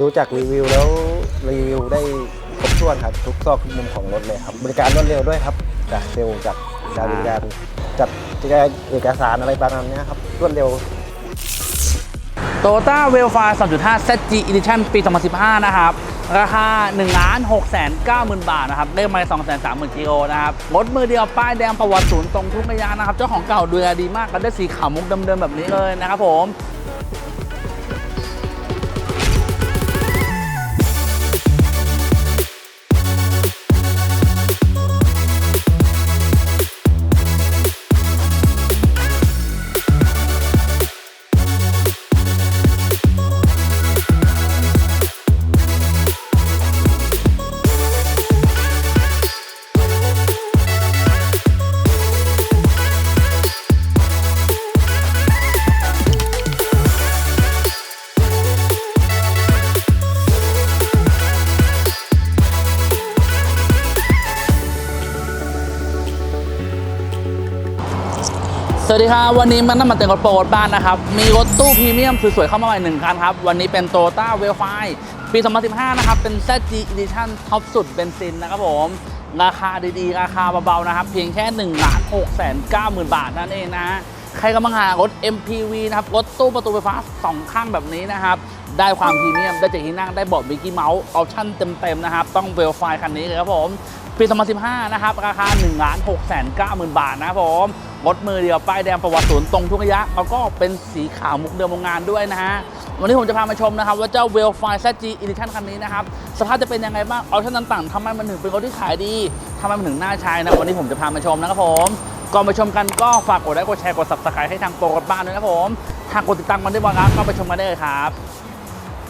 ดูจากรีวิวแล้วรีวิวได้ครบถ้วนครับ ทุกซอกทุกมุมของรถเลยครับ บริการรวดเร็วด้วยครับจากเซลล์จากการบริการจัดเอกสารอะไรประมาณนี้ครับรวดเร็วโตต้าเวลฟา3.5 ZG Edition ปี 2015 นะครับ ราคา 1 6 9 0 0 0 บาทนะครับเลขไมล์2 3 0 0 0 0กิโลนะครับ รถมือเดียวป้ายแดงประวัติศูนย์ตรงทุกระยะนะครับ เจ้าของเก่าดูแลดีมากกันได้สีขาวมุกเดิมๆแบบนี้เลยนะครับผม สวัสดีครับวันนี้มันน้ำมันเต็มรถโปรรถบ้านนะครับ มีรถตู้พรีเมียมสวยๆเข้ามาใหม่หนึ่งคันครับ วันนี้เป็น Toyota w e l f i ปี 2015 นะครับ เป็น ZG Edition ท็อปสุดเบนซินนะครับผม ราคาดีๆ ราคาเบาๆ นะครับ เพียงแค่1 6 9 0 0 0 0บาทนั่นเองนะ ใครกำลังหารถ MPV นะครับ รถตู้ประตูไฟฟ้าสองข้างแบบนี้นะครับ ได้ความพรีเมียม ได้เจ็ดที่นั่ง ได้เบาะมิกกี้เมาส์ออปชั่นเต็มๆ นะครับ ต้องเวลไฟคันนี้เลยครับผม ปี 2015 นะครับ ราคา1 6 9 0 0 0 0 บาทนะครับผมรถมือเดียว ป้ายแดงประวัติศูนย์ตรงทุกระยะ แล้วก็เป็นสีขาวมุกเดิมโรงงานด้วยนะฮะ วันนี้ผมจะพามาชมนะครับ ว่าเจ้า w e l f i ZG Edition คันนี้นะครับ สภาพจะเป็นยังไงบ้างออปชั่นต่างๆทำไมมันถึงเป็นรถที่ขายดีทำไมมันถึงน่าใช้นะ วันนี้ผมจะพามาชมนะครับผมก่อนไปชมกันก็ฝากกดไลค์กดแชร์กด subscribe ให้ทางโปรรถบ้านด้วยนะครับผมหากกดติดตามกันได้บ้างก็ไปชมกันได้เลยครับ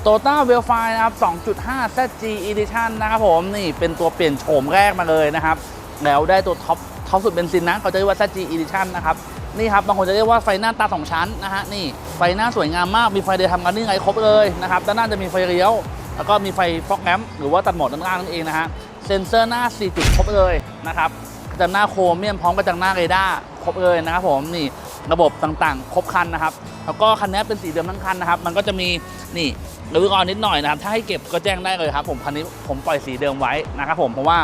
โตต้าเวลไฟนะครับ 2.5 ZG Edition นะครับผมนี่เป็นตัวเปลี่ยนโฉมแรกมาเลยนะครับ แล้วได้ตัวท็อปท็อปสุดเบนซินนะเขาจะเรียกว่า ZG Edition นะครับนี่ครับบางคนจะเรียกว่าไฟหน้าตาสองชั้นนะฮะนี่ไฟหน้าสวยงามมากมีไฟเดย์ทำกันนี่ไงครบเลยนะครับด้านหน้าจะมีไฟเลี้ยว แล้วก็มีไฟฟอกแลมหรือว่าตัดโหมดด้านล่างนั่นเองนะฮะเซ็นเซอร์หน้า 4 จุดครบเลยนะครับกระจังหน้าโครเมียมพร้อมกระจังหน้าเรดาร์ ครบเลยนะครับผมนี่ระบบต่างๆ ครบคันนะครับ แล้วก็คันนี้เป็นสีเดิมทั้งคันนะครับ มันก็จะมีนี่รีวิวออนนิดหน่อยนะครับ ถ้าให้เก็บก็แจ้งได้เลยครับ ผมคันนี้ผมปล่อยสีเดิมไว้นะครับผมเพราะว่า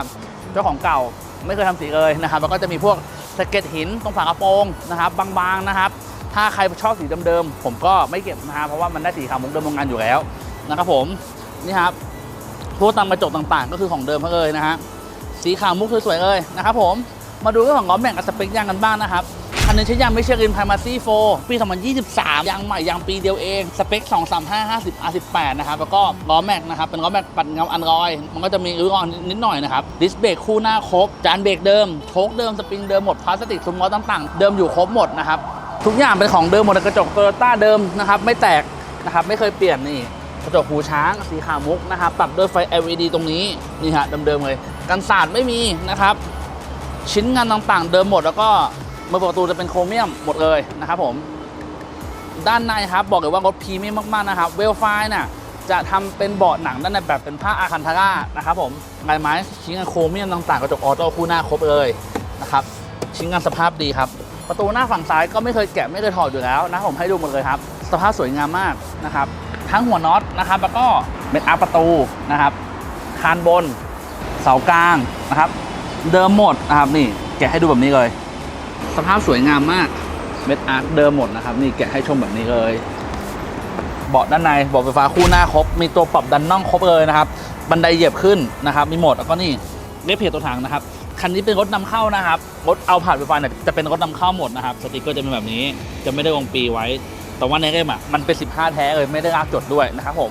เจ้าของเก่าไม่เคยทำสีเลยนะครับ แล้วก็จะมีพวกสะเก็ดหินตรงฝากระโปรงนะครับบางๆนะครับ ถ้าใครชอบสีเดิมๆผมก็ไม่เก็บนะฮะเพราะว่ามันได้สีขาวมุกเดิมโรงงานอยู่แล้วนะครับผมนี่ครับพวกตามกระจกต่างๆ ก็คือของเดิมเขาเลยนะฮะสีขาวมุกสวยๆเลยนะครับผม มาดูเรื่องของล้อแม็กกับสเปคยางกันบ้างนะครับคันนี้ใช้ยางไมิชลินไพมาซี่4ปี 2023 ยางใหม่ยางปีเดียวเอง สเปค 235 50 R18 นะครับ แล้วก็ล้อแม็กนะครับ เป็นล้อแม็กปัดเงาอันรอย มันก็จะมีริ้วรอยนิดหน่อยนะครับ ดิสเบรกคู่หน้าครบ จานเบรกเดิม โชคเดิม สปริงเดิมหมด พลาสติกซุ้มล้อต่างๆ เดิมอยู่ครบหมดนะครับ ทุกอย่างเป็นของเดิมหมดกระจกโตโยต้าเดิมนะครับ ไม่แตกนะครับ ไม่เคยเปลี่ยนนี่ กระจกหูช้าง สีขาวมุกนะครับ ปรับด้วยไฟ LED ตรงนี้ นี่ฮะเดิมๆเลย กันสาดไม่มีนะครับ ชิ้นงานต่างๆ เดิมหมดแล้วก็มือประตูจะเป็นโครเมียมหมดเลยนะครับผม ด้านในครับบอกเลยว่ารถพรีเมียมมากๆนะครับเวลไฟน่ะจะทำเป็นเบาะหนังด้านในแบบเป็นผ้าอาคันทาร่านะครับผมลายไม้ชิ้นงานโครเมียมต่างๆกระจกออโต้คู่หน้าครบเลยนะครับชิ้นงานสภาพดีครับ ประตูหน้าฝั่งซ้ายก็ไม่เคยแกะไม่เคยถอดอยู่แล้วนะผมให้ดูหมดเลยครับ สภาพสวยงามมากนะครับทั้งหัวน็อตนะครับแล้วก็เป็นอาประตูนะครับคานบน เสากลางนะครับ เดิมหมดนะครับนี่แกะให้ดูแบบนี้เลย สภาพสวยงามมากเม็ดอาร์คเดิมหมดนะครับ นี่แกะให้ชมแบบนี้เลย เบาะด้านในเบาะไฟฟ้าคู่หน้าครบ มีตัวปรับดันน่องครบเลยนะครับ บันไดเหยียบขึ้นนะครับ มีโหมดแล้วก็นี่เรียบเพจตัวถังนะครับคันนี้เป็นรถนำเข้านะครับรถเอาผ่านไฟฟ้าเนี่ยจะเป็นรถนำเข้าหมดนะครับสติกเกอร์จะเป็นแบบนี้ จะไม่ได้ลงปีไว้ แต่ว่าในเล่มอะมันเป็น 15 แท้เลยไม่ได้ลากจดด้วยนะครับผม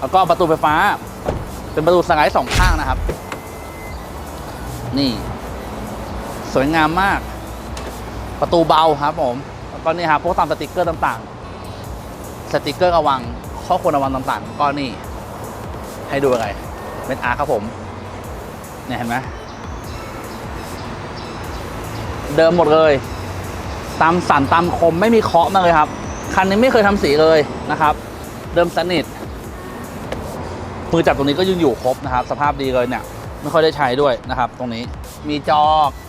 แล้วก็ประตูไฟฟ้า เป็นประตูสไลด์สองข้างนะครับ นี่ สวยงามมาก ประตูเบาครับผม แล้วก็นี่ครับพวกตามสติกเกอร์ต่างๆ สติกเกอร์ระวัง ข้อควรระวังต่างๆ ก็นี่ ให้ดูอะไรเป็นอาร์ครับผม เนี่ยเห็นไหมเดิมหมดเลย ตามสันตามคมไม่มีเคาะมาเลยครับ คันนี้ไม่เคยทำสีเลยนะครับ เดิมสนิทมือจับตรงนี้ก็ยังอยู่ครบนะครับ สภาพดีเลยเนี่ย ไม่ค่อยได้ใช้ด้วยนะครับ ตรงนี้มีจอ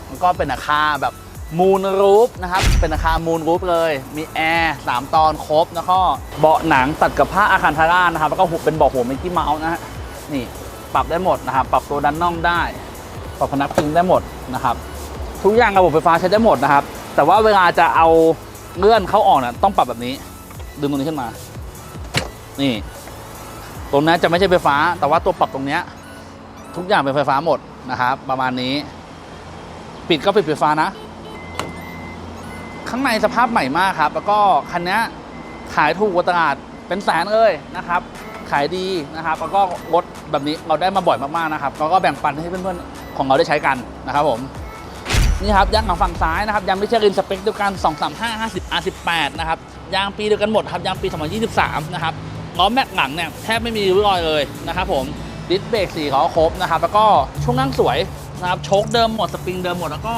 แล้วก็เป็นอาคาแบบมูนรูฟนะครับ เป็นอาคารมูนรูฟเลย มีแอร์สามตอนครบแล้วก็เบาะหนังตัดกับผ้าอาคารทาร่านะครับ แล้วก็หุบเป็นเบาะหัวมิกกี้เมาส์นะฮะนี่ปรับได้หมดนะครับ ปรับตัวดันน่องได้ ปรับพนักพิงได้หมดนะครับ ทุกอย่างระบบไฟฟ้าใช้ได้หมดนะครับ แต่ว่าเวลาจะเอาเลื่อนเข้าออกนี่ยต้องปรับแบบนี้ ดึงตรงนี้ขึ้นมา นี่ ตรงนั้นจะไม่ใช่ไฟฟ้า แต่ว่าตัวปรับตรงเนี้ย ทุกอย่างเป็นไฟฟ้าหมดนะครับประมาณนี้ ปิดก็ปิดไฟฟ้านะ ข้างในสภาพใหม่มากครับ แล้วก็คันนี้ขายถูกกว่าตลาดเป็นแสนเลยนะครับ ขายดีนะครับ แล้วก็รถแบบนี้เราได้มาบ่อยมากๆนะครับแล้วก็แบ่งปันให้เพื่อนๆของเราได้ใช้กันนะครับผมนี่ครับยางของฝั่งซ้ายนะครับยางมิชลินสเปคเดียวกัน 235 50 R18 นะครับยางปีเดียวกันหมดครับยางปี 2023 นะครับล้อแม็กหลังเนี่ยแทบไม่มีริ้วรอยเลยนะครับผม ดิสเบรกสีเขาครบนะครับ แล้วก็ช่วงนั่งสวยนะครับโชคเดิมหมดสปริงเดิมหมดแล้วก็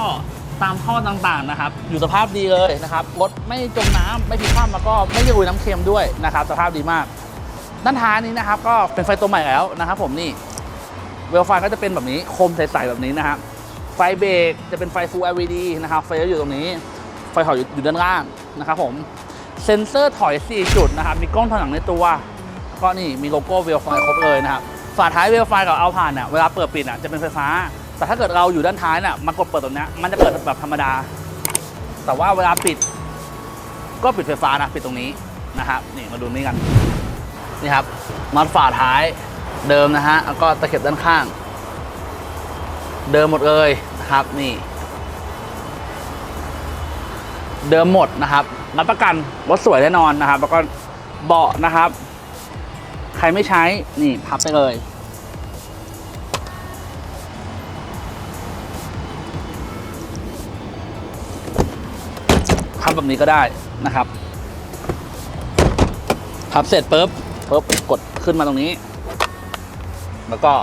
ตามท่อต่างๆนะครับ อยู่สภาพดีเลยนะครับรถไม่จมน้ำไม่พลิกคว่ำแล้วก็ไม่ยุยน้ำเค็มด้วยนะครับ สภาพดีมาก ด้านท้ายนี้นะครับ ก็เป็นไฟตัวใหม่แล้วนะครับ ผมนี่เวลไฟก็จะเป็นแบบนี้คมใสๆแบบนี้นะครับไฟเบรกจะเป็นไฟ Full LED นะครับ ไฟจะอยู่ตรงนี้ ไฟถอยอยู่ด้านล่างนะครับผมเซ็นเซอร์ถอย 4 จุดนะครับ มีกล้องถอยหลังในตัว ก็นี่มีโลโก้เวลไฟครบเลยนะครับ ฝาท้ายเวลไฟกับเอาผ่านเนี่ยเวลาเปิดปิดอะจะเป็นไฟฟ้า แต่ถ้าเกิดเราอยู่ด้านท้ายน่ะมากดเปิดตรงนี้มันจะเปิดแบบธรรมดา แต่ว่าเวลาปิด ก็ปิดไฟฟ้านะปิดตรงนี้นะครับนี่มาดูนี่กันนี่ครับมัดฝาท้ายเดิมนะฮะแล้วก็ตะเข็บด้านข้าง เดิมหมดเลยนะครับนี่ เดิมหมดนะครับรับประกันรถสวยแน่นอนนะครับ แล้วก็เบาะนะครับ รไม่ใช้นี่พับไปเลยพับแบบนี้ก็ได้นะครับพับเสร็จปุ๊บปุ๊บกดขึ้นมาตรงนี้ แล้วก็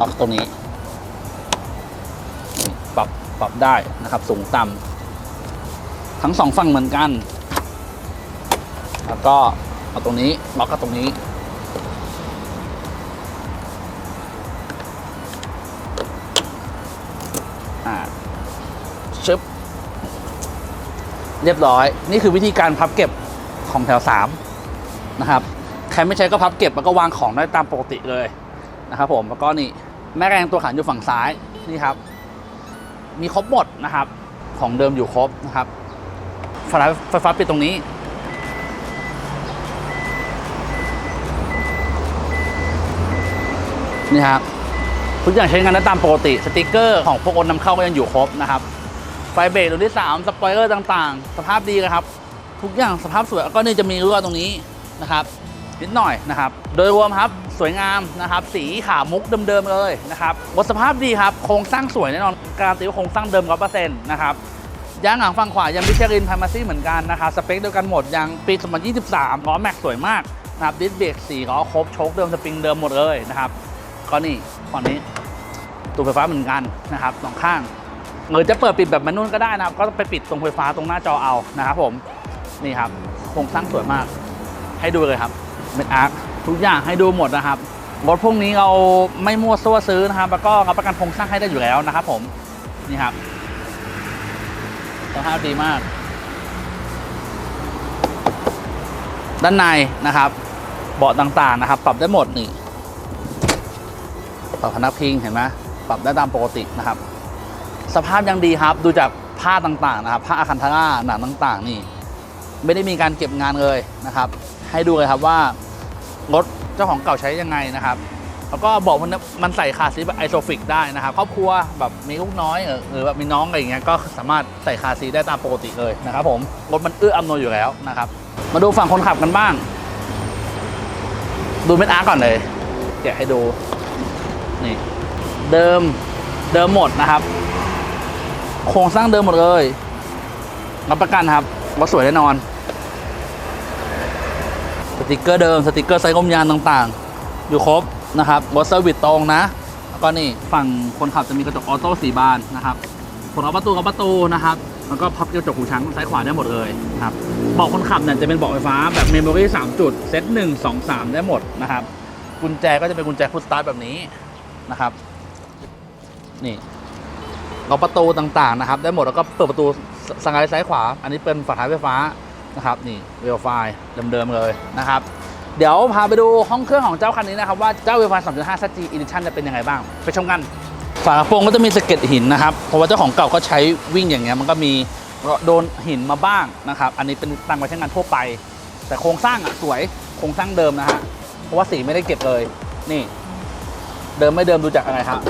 ล็อกตรงนี้ ปรับปรับได้นะครับสูงต่ำทั้งสองฝั่งเหมือนกัน แล้วก็เอาตรงนี้ล็อกกับตรงนี้อ่าชึบเรียบร้อย นี่คือวิธีการพับเก็บของแถวสามนะครับใครไม่ใช้ก็พับเก็บแล้วก็วางของได้ตามปกติเลยนะครับผมแล้วก็นี่แม่แรงตัวขันอยู่ฝั่งซ้ายนี่ครับ มีครบหมดนะครับ ของเดิมอยู่ครบนะครับไฟฟ้าไฟฟ้าปิดตรงนี้ นี่ครับทุกอย่างใช้งานได้ตามปกติสติกเกอร์ของพวกโอนนำเข้าก็ยังอยู่ครบนะครับไฟเบรกตัวที่3สปอยเลอร์ต่างๆ สภาพดีนะครับ ทุกอย่างสภาพสวยแล้วก็นี่จะมีรั่วตรงนี้นะครับนิดหน่อยนะครับ โดยรวมครับสวยงามนะครับ สีขาวมุกเดิมๆเลยนะครับบทสภาพดีครับโครงสร้างสวยแน่นอนการตีว่าโครงสร้างเดิมร้อยเปอร์เซ็นต์นะครับยางหลังฝั่งขวายังมิชลินพามาซี่เหมือนกันนะครับสเปคเดียวกันหมดยังปี 2023ล้อแม็กสวยมากนะครับดิสเบรกสีล้อครบโชคเดิมสปริงเดิมหมดเลยนะครับ ก็นี่ฝั่งนี้ตัวไฟฟ้าเหมือนกันนะครับสองข้างหรือจะเปิดปิดแบบแมนนวลก็ได้นะครับ ก็ไปปิดตรงไฟฟ้าตรงหน้าจอเอานะครับผมนี่ครับโครงสร้างสวยมาก ให้ดูเลยครับเม็ดอาร์คทุกอย่างให้ดูหมดนะครับรถพวกนี้เราไม่มั่วซั่วซื้อนะครับ แล้วก็รับประกันโครงสร้างให้ได้อยู่แล้วนะครับ ผมนี่ครับสภาพดีมาก ด้านในนะครับ เบาะต่างๆนะครับ ปรับได้หมดนี่ ปรับพนักพิงเห็นไหมปรับได้ตามปกตินะครับ สภาพยังดีครับดูจากผ้าต่างๆนะครับผ้าอาคันทาร่าหนังต่างๆ นี่ ไม่ได้มีการเก็บงานเลยนะครับ ให้ดูเลยครับว่ารถเจ้าของเก่าใช้ยังไงนะครับแล้วก็บอกมันมันใส่คาซีทแบบไอโซฟิกได้นะครับครอบครัวแบบมีลูกน้อยหรือแบบมีน้องอะไรอย่างเงี้ยก็สามารถใส่คาซีทได้ตามปกติเลยนะครับผมรถมันเอื้ออำนวยอยู่แล้วนะครับ มาดูฝั่งคนขับกันบ้าง ดูเม็ดอาร์ก่อนเลยแกะให้ดู นี่เดิมเดิมหมดนะครับ โครงสร้างเดิมหมดเลยรับประกันครับว่าสวยแน่นอน สติกเกอร์เดิมสติกเกอร์ไซส์กลมยานต่างๆ อยู่ครบนะครับรถเซอร์วิสตรงนะแล้วก็นี่ฝั่งคนขับจะมีกระจกออโต้สีบานนะครับผลเอาประตูกับประตูนะครับแล้วก็พับกระจกหูช้างซ้ายขวาได้หมดเลยครับเบาะคนขับเนี่ยจะเป็นเบาะไฟฟ้าแบบเมมโมรี่3จุดเซต1 2 3 ได้หมดนะครับ กุญแจก็จะเป็นกุญแจพุทสตาร์ทแบบนี้ นะครับ นี่เราประตูต่างๆนะครับ ได้หมดแล้วก็เปิดประตูสสไลด์ซ้ายขวา อันนี้เป็นฝาท้ายไฟฟ้านะครับนี่เวลไฟเดิมๆเลยนะครับ เดี๋ยวพาไปดูห้องเครื่องของเจ้าคันนี้นะครับ ว่าเจ้าเวลไฟ3.5 ZG Edition จะเป็นยังไงบ้าง ไปชมกัน ฝากระโปรงก็จะมีสะเก็ดหินนะครับ เพราะว่าเจ้าของเก่าก็ใช้วิ่งอย่างเงี้ยมันก็มีโดนหินมาบ้างนะครับ อันนี้เป็นตามการใช้งานทั่วไป แต่โครงสร้างอะสวยโครงสร้างเดิมนะฮะเพราะว่าสีไม่ได้เก็บเลยนี่ เดิมไม่เดิมดูจากอะไรครับ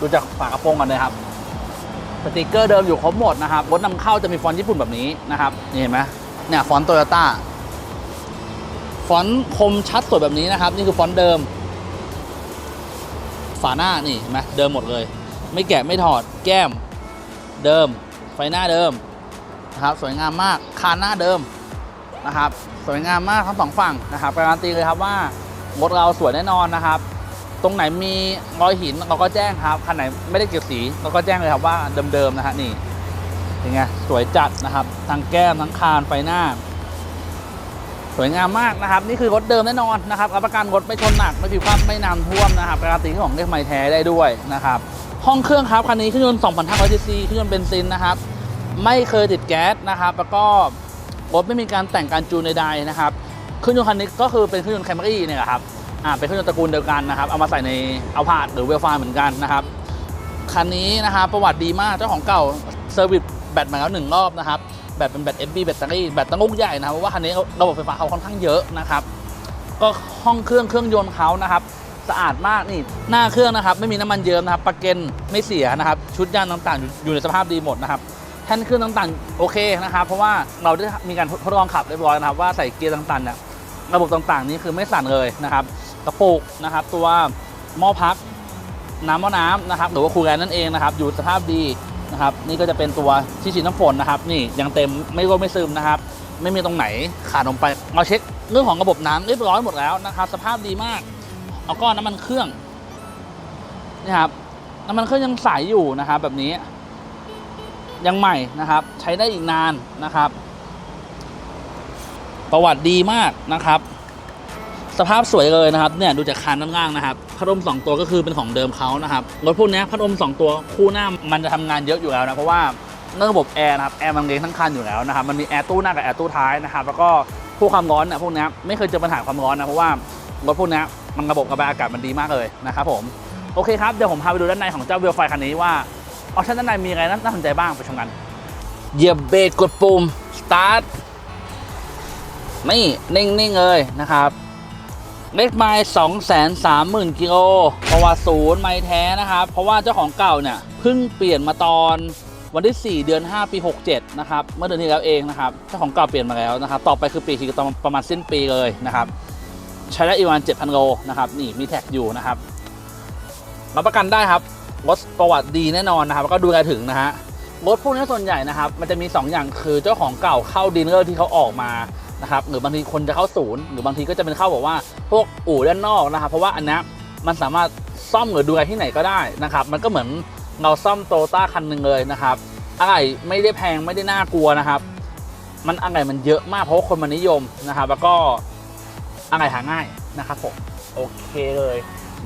ดูจากฝากระโปรงกันเลยครับสติกเกอร์เดิมอยู่ครบหมดนะครับรถนำเข้าจะมีฟอนต์ญี่ปุ่นแบบนี้นะครับนี่เห็นไหมเนี่ยฟอนต์โตโยต้าฟอนต์คมชัดสวยแบบนี้นะครับ นี่คือฟอนต์เดิม ฝาหน้านี่เห็นไหมเดิมหมดเลย ไม่แกะไม่ถอดแก้มเดิม ไฟหน้าเดิมนะครับสวยงามมากคานหน้าเดิมนะครับ สวยงามมากทั้งสองฝั่งนะครับการันตีเลยครับว่ารถเราสวยแน่นอนนะครับ รงไหนมีรอยหินเราก็แจ้งครับคันไหนไม่ได้เก็บสีเราก็แจ้งเลยครับว่าเดิมๆนะฮะนี่เป็นไงสวยจัดนะครับทั้งแก้มทั้งคานไฟหน้า สวยงามมากนะครับ นี่คือรถเดิมแน่นอนนะครับรับประกันรถไม่ชนหนักไม่ผิวคว่ำไม่น้ำท่วมนะครับการันตีของเลขไมล์แท้ได้ด้วยนะครับ ห้องเครื่องครับคันนี้เครื่องยนต์2,500ซีซีเครื่องยนต์เบนซินนะครับ ไม่เคยติดแก๊สนะครับ แล้วก็รถไม่มีการแต่งการจูนใดๆนะครับเครื่องยนต์คันนี้ก็คือเป็นเครื่องยนต์แคมรี่เนี่ยครับ อ่าเป็นเครื่องยนต์ตระกูลเดียวกันนะครับ เอามาใส่ในเอาพาดหรือเวลฟาเหมือนกันนะครับ คันนี้นะครับประวัติดีมากเจ้าของเก่าเซอร์วิสแบตมาแล้วหนึ่งรอบนะครับ แบตเป็นแบต FB แบตเตอรี่แบตตั้งงกใหญ่นะครับเพราะว่าคันนี้ระบบไฟฟ้าเขาค่อนข้างเยอะนะครับ ก็ห้องเครื่องเครื่องยนต์เขานะครับสะอาดมากนี่หน้าเครื่องนะครับ ไม่มีน้ำมันเยิ้มนะครับประเกนไม่เสียนะครับ ชุดยางต่างๆ อยู่อยู่ในสภาพดีหมดนะครับแท่นเครื่องต่างๆโอเคนะครับ เพราะว่าเราได้มีการทดลองขับเรียบร้อยนะครับ ว่าใส่เกียร์ต่างๆเนี่ยระบบต่างๆ นี้คือไม่สั่นเลยนะครับ กระปุกนะครับ ตัวหม้อพักน้ำหม้อน้ำนะครับ หรือว่าคูลแลนนั่นเองนะครับ อยู่สภาพดีนะครับ นี่ก็จะเป็นตัวที่ฉีดน้ำฝนนะครับ นี่ยังเต็มไม่ร่วไม่ซึมนะครับ ไม่มีตรงไหนขาดลงไปเราเช็คเรื่องของระบบน้ำเรียบร้อยหมดแล้วนะครับ สภาพดีมาก เอาก้อนน้ำมันเครื่องนี่ครับน้ำมันเครื่องยังใสอยู่นะครับ แบบนี้ ยังใหม่นะครับ ใช้ได้อีกนานนะครับ ประวัติดีมากนะครับ สภาพสวยเลยนะครับเนี่ยดูจากคานด้านล่างนะครับพัดลมสองตัวก็คือเป็นของเดิมเขานะครับรถพวกนี้พัดลมสองตัวคู่หน้ามันจะทำงานเยอะอยู่แล้วนะเพราะว่าเรื่องระบบแอร์นะครับแอร์มันเลี้ยงทั้งคันอยู่แล้วนะครับมันมีแอร์ตู้หน้ากับแอร์ตู้ท้ายนะครับแล้วก็พวกความร้อนนี่ยพวกนี้ไม่เคยเจอปัญหาความร้อนนะเพราะว่ารถพวกนี้มันระบบระบายอากาศมันดีมากเลยนะครับผมโอเคครับเดี๋ยวผมพาไปดูด้านในของเจ้าเวลไฟคันนี้ว่าออปชั่นด้านในมีอะไรน่าสนใจบ้างไปชมกันเหยียบเบรกกดปุ่ม start นี่นิ่งๆเลยนะครับ เลขไมล์สองแสนสามหมื่นกิโลประวัติศูนย์ไมล์แท้นะครับ เพราะว่าเจ้าของเก่าเนี่ยเพิ่งเปลี่ยนมาตอนวันที่ 4 เดือน 5 ปี 67 นะครับ เมื่อเดือนที่แล้วเองนะครับ เจ้าของเก่าเปลี่ยนมาแล้วนะครับ ต่อไปคือปีคือตอนประมาณสิ้นปีเลยนะครับ ใช้ได้อีกประมาณ7,000 โลนะครับ นี่มีแท็กอยู่นะครับรับประกันได้ครับ รถประวัติดีแน่นอนนะครับ ก็ดูแลถึงนะฮะ รถพวกนี้ส่วนใหญ่นะครับ มันจะมี 2 อย่างคือเจ้าของเก่าเข้าดีลเลอร์ที่เขาออกมา นะครับหรือบางทีคนจะเข้าศูนย์หรือบางทีก็จะเป็นเข้าบอกว่า พวกอู่ด้านนอกนะครับ เพราะว่าอันนี้มันสามารถซ่อมหรือดูแลที่ไหนก็ได้นะครับ มันก็เหมือนเราซ่อมโตต้าคันหนึ่งเลยนะครับอะไรไม่ได้แพงไม่ได้น่ากลัวนะครับ มันอะไรมันเยอะมากเพราะคนมันนิยมนะครับ แล้วก็อะไรหาง่ายนะครับผมโอเคเลย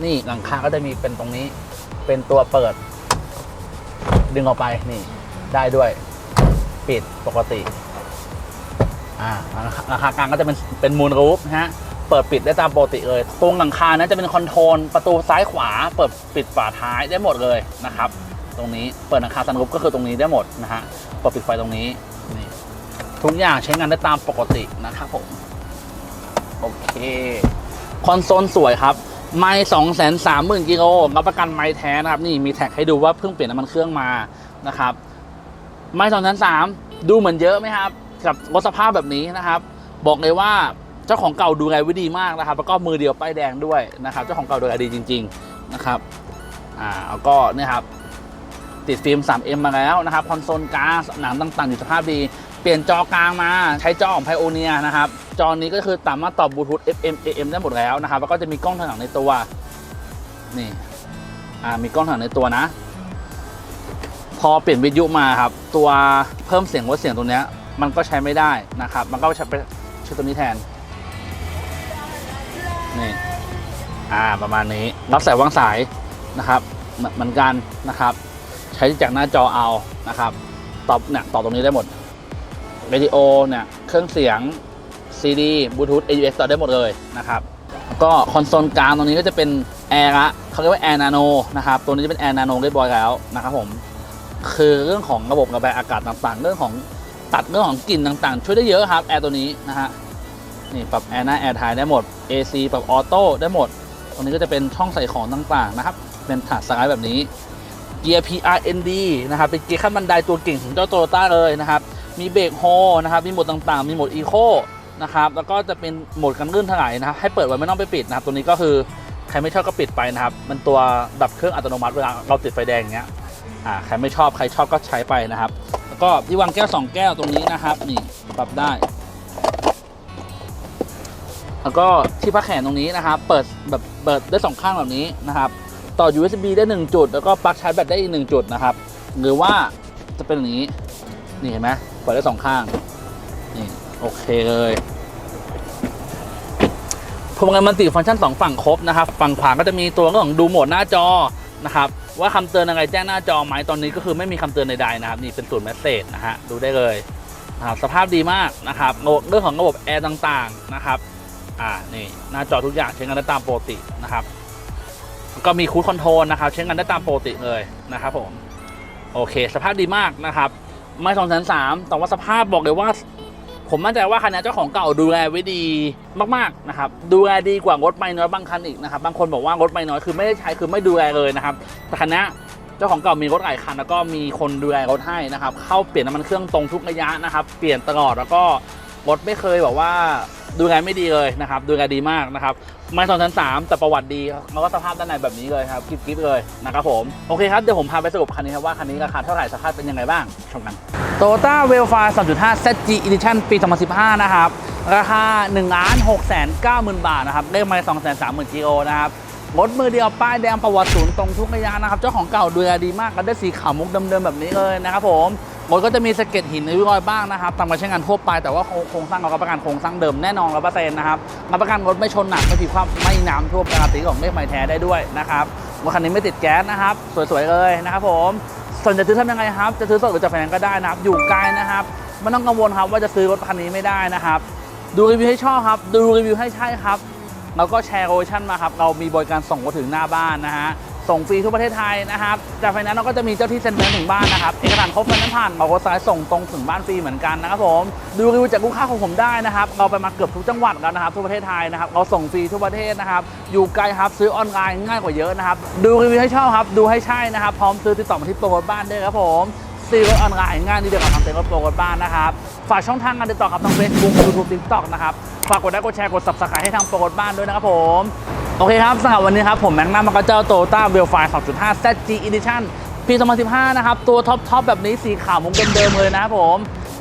นี่หลังคาก็จะมีเป็นตรงนี้ เป็นตัวเปิด ดึงออกไปนี่ได้ด้วย ปิดปกติ อ่าราคากลางก็จะเป็นเป็นมูลรูฟนะฮะเปิดปิดได้ตามปกติเลยตรงหลังคานะจะเป็นคอนโทรลประตูซ้ายขวา เปิดปิดฝาท้ายได้หมดเลยนะครับ ตรงนี้เปิดหลังคาซันรูฟก็คือตรงนี้ได้หมดนะฮะเปิดปิดไฟตรงนี้นี่ทุกอย่างใช้งานได้ตามปกตินะครับผมโอเคคอนโซลสวยครับไม่สองแสนสามหมื่นกิโลรับประกันไม่แท้นะครับ นี่มีแท็กให้ดูว่าเพิ่งเปลี่ยนน้ำมันเครื่องมานะครับ ไม่สองแสนสามดูเหมือนเยอะไหมครับ กับรถสภาพแบบนี้นะครับ บอกเลยว่าเจ้าของเก่าดูแลไว้ดีมากนะครับ แล้วก็มือเดียวป้ายแดงด้วยนะครับ เจ้าของเก่าดูแลดีจริง ๆนะครับอ่าแล้วก็เนี่ยครับติดฟิล์ม 3M มาแล้วนะครับคอนโซลกลางหนังต่างๆ อยู่สภาพดี เปลี่ยนจอกลางมาใช้จอของ Pioneer นะครับ จอนี้ก็คือสามารถตอบลูทูธ FM AM ได้หมดแล้วนะครับ แล้วก็จะมีกล้องถอยหลังในตัวนี่อ่ามีกล้องถอยหลังในตัวนะ พอเปลี่ยนวิทยุมาครับ ตัวเพิ่มเสียงลดเสียงตัวเนี้ย มันก็ใช้ไม่ได้นะครับ มันก็ใช้ไปใช้ตัวนี้แทนนี่อ่าประมาณนี้รับสายวางสายนะครับเหมือนกันนะครับ ใช้จากหน้าจอเอานะครับตอบเนี่ยต่อตรงนี้ได้หมดวิดีโอเนี่ยเครื่องเสียง CD บลูทูธ AUX ต่อได้หมดเลยนะครับก็คอนโซลกลางตรงนี้ก็จะเป็นแอร์ละเขาเรียกว่าแอร์นาโนนะครับตัวนี้จะเป็นแอร์นาโนเรียบร้อยแล้วนะครับผมคือเรื่องของระบบระบายอากาศต่างๆ เรื่องของ ตัดเรื่องของกลิ่นต่างๆ ช่วยได้เยอะครับแอร์ตัวนี้นะฮะนี่ปรับแอร์หน้าแอร์ท้ายได้หมด AC ปรับออโต้ได้หมด ตรงนี้ก็จะเป็นช่องใส่ของต่างๆนะครับ เป็นถาดสไลด์แบบนี้เกียร์ PRND นะครับ เป็นเกียร์ขั้นบันไดตัวเก่งของเจ้าโตโยต้าเลยนะครับ มีเบรกโฮนะครับ มีโหมดต่างๆ มีโหมดอีโคนะครับ แล้วก็จะเป็นโหมดกันลื่นถลายนะครับ ให้เปิดไว้ไม่ต้องไปปิดนะครับ ตัวนี้ก็คือใครไม่ชอบก็ปิดไปนะครับ มันตัวดับเครื่องอัตโนมัติเวลาเราติดไฟแดงอย่างเงี้ย อ่า ใครไม่ชอบใครชอบก็ใช้ไปนะครับ ก็ที่วางแก้วสองแก้วตรงนี้นะครับ นี่ปรับได้ แล้วก็ที่พักแขนตรงนี้นะครับ เปิดแบบเปิดได้สองข้างแบบนี้นะครับ ต่อ USB ได้ 1 จุด แล้วก็ปลั๊กชาร์จแบตได้อีก 1 จุดนะครับ หรือว่าจะเป็นอย่างนี้ นี่เห็นไหมเปิดได้สองข้าง นี่โอเคเลยพวงมาลัยมันติฟังก์ชันสองฝั่งครบนะครับ ฝั่งขวาก็จะมีตัวเรื่องของดูโหมดหน้าจอนะครับ ว่าคำเตือนอะไรแจ้งหน้าจอไหมตอนนี้ก็คือไม่มีคำเตือนใดๆนะครับนี่เป็นศูนแมสเซจนะฮะดูได้เลยนะครับสภาพดีมากนะครับเรื่องของระบบแอร์ต่างๆนะครับอ่านี่หน้าจอทุกอย่างใช้งานได้ตามปกตินะครับ ก็มีคูดคอนโทรลนะครับใช้งานได้ตามปกติเลยนะครับผมโอเค สภาพดีมากนะครับ ไม่สองแสนสามแต่ว่าสภาพบอกเลยว่า ผมมั่นใจว่าคันนี้เจ้าของเก่าดูแลไว้ดีมากๆนะครับดูแลดีกว่ารถไม่น้อยบางคันอีกนะครับบางคนบอกว่ารถไม่น้อยคือไม่ได้ใช้คือไม่ดูแลเลยนะครับแต่คันนี้เจ้าของเก่ามีรถหลายคันแล้วก็มีคนดูแลรถให้นะครับเข้าเปลี่ยนน้ำมันเครื่องตรงทุกระยะนะครับเปลี่ยนตลอดแล้วก็รถไม่เคยบอกว่า ดูแลไม่ดีเลยนะครับดูแลดีมากนะครับไม่สองชั้นสามแต่ประวัติดีแล้วก็สภาพด้านในแบบนี้เลยครับกริบๆเลยนะครับผมโอเคครับเดี๋ยวผมพาไปสรุปคันนี้ครับว่าคันนี้ราคาเท่าไหร่สภาพเป็นยังไงบ้างชมกัน Toyota w e l f i 3.5 ZG Edition ปี 2015 นะครับ ราคา1 6 9 0 0 0 0บาทนะครับเลขไมล์2 3 0 0 0 0กิโลนะครับรถมือเดียวป้ายแดงประวัติศูนย์ตรงทุกระยะนะครับ เจ้าของเก่าดูแลดีมากกันได้สีขาวมุกเดิมๆแบบนี้เลยนะครับผม รถก็จะมีสะเก็ดหินริ้วรอยบ้างนะครับตามการใช้งานทั่วไปแต่ว่าโครงสร้างเราก็ประกันโครงสร้างเดิมแน่นอนร้อยเปอร์เซ็นต์นะครับรับประกันรถไม่ชนหนักไม่ผิดความไม่น้ำท่วมการันตีของเลขไมล์แท้ได้ด้วยนะครับรถคันนี้ไม่ติดแก๊สนะครับ สวยๆเลยนะครับผมส่วนจะซื้อทำยังไงครับ จะซื้อสดหรือจะไฟแนนซ์ก็ได้นะครับ อยู่ไกลนะครับไม่ต้องกังวลครับว่าจะซื้อรถคันนี้ไม่ได้นะครับ ดูรีวิวให้ชอบครับ ดูรีวิวให้ใช่ครับ แล้วก็แชร์โลเชั่นมาครับ เรามีบริการส่งมาถึงหน้าบ้านนะฮะ ส่งฟรีทั่วประเทศไทยนะครับ จากไฟแนนซ์เราก็จะมีเจ้าที่เซ็นไฟแนนซ์ถึงบ้านนะครับ เอกสารครบไฟแนนซ์ผ่านเราก็สายส่งตรงถึงบ้านฟรีเหมือนกันนะครับผม ดูรีวิวจากลูกค้าของผมได้นะครับ เราไปมาเกือบทุกจังหวัดกันนะครับทั่วประเทศไทยนะครับ เราส่งฟรีทั่วประเทศนะครับ อยู่ไกลครับซื้อออนไลน์ง่ายกว่าเยอะนะครับ ดูรีวิวให้ชอบครับ ดูให้ใช่นะครับ พร้อมซื้อติดต่อมาที่โปรโมทบ้านได้ครับผมซื้อรถออนไลน์ง่ายนิดเดียวกับทำเต็นท์รถโปรรถบ้านนะครับ ฝากช่องทางการติดต่อครับทาง Facebook YouTube TikTok นะครับ ฝากกดไลค์กดแชร์กด Subscribe ให้ทางโปรรถบ้านด้วยนะครับผม โอเคครับสำหรับวันนี้ครับ ผมแม็กนัมมากเจ้าโตต้าเวลไฟ2.5 ZG Edition ปี 2015 นะครับ ตัวท็อปท็อปแบบนี้สีขาวมุกเดิมๆเลยนะครับผม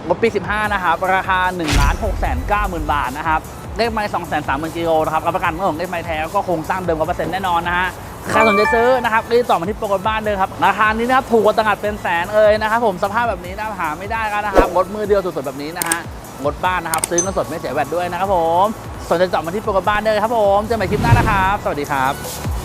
รถปี 15 นะครับ ราคา 1 6 9 0 0 0 0 บาทนะครับเลขไมล์2 3 0 0 0 0กิโลนะครับรับประกันเรื่องของเลขไมล์แท้ก็คงสร้างเดิมกับเปอร์เซ็นต์แน่นอนนะฮะ ใครสนใจซื้อนะครับรีบต่อมาที่โปรโมทบ้านเลยครับราคานี้นะครับถูกกว่าตลาดเป็นแสนเลยนะครับผมสภาพแบบนี้นะหาไม่ได้แล้วนะครับรถมือเดียวสดๆแบบนี้นะฮะรถบ้านนะครับ ซื้อเงินสดไม่เสียแวดด้วยนะครับผมสนใจต่อมาที่โปรโมทบ้านได้เลยครับผมเจอกันใหม่คลิปหน้านะครับ สวัสดีครับ